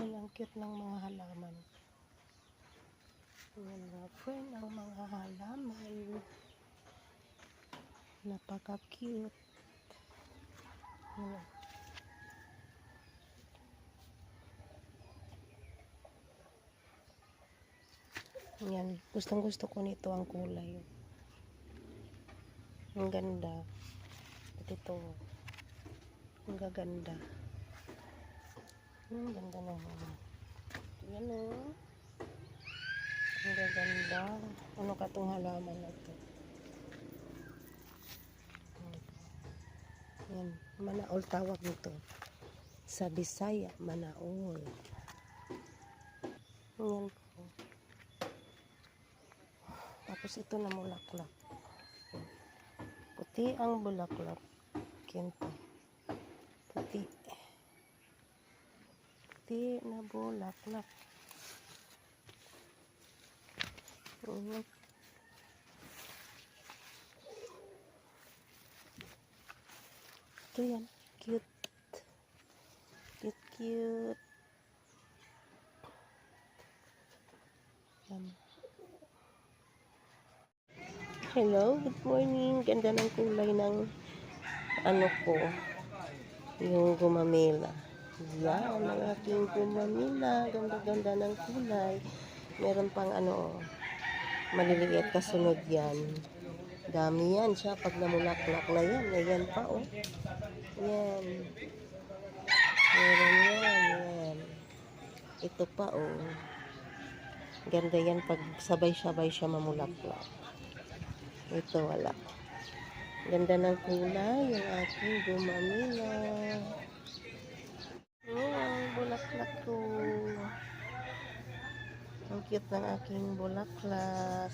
Yan ang cute ng mga halaman. Yan mga friend ang mga halaman. Napaka-cute. Yan. Yan. Gustong gusto ko nito ang kulay. Ang ganda. At ito. Ang gaganda. Ang ganda ng mga. Yan o. Ang gaganda. Ano ka itong halaman na ito? Yan. Manaol tawag nito. Sa Bisaya, manaol. Yan po. Tapos ito na mulaklak. Puti ang bulaklak. Kento. Puti. Puti na bulaklak. Mhm. Ito yan. Cute. Cute, cute. Yan. Hello, good morning. Ganda ng kulay ng ano ko, yung gumamela. Yan, ang aking gumamela. Ganda-ganda ng kulay. Meron pang ano, oh, maliliit kasunod yan. Dami yan siya pag namulaklak na yan. Ayan pa, oh. Yan. Meron yan, yan. Ito pa, oh. Ganda yan pag sabay-sabay siya mamulaklak. Ito wala. Ganda ng kulay, yung aking gumamila. Oh, ang bulaklak ko. Ang cute ng aking bulaklak.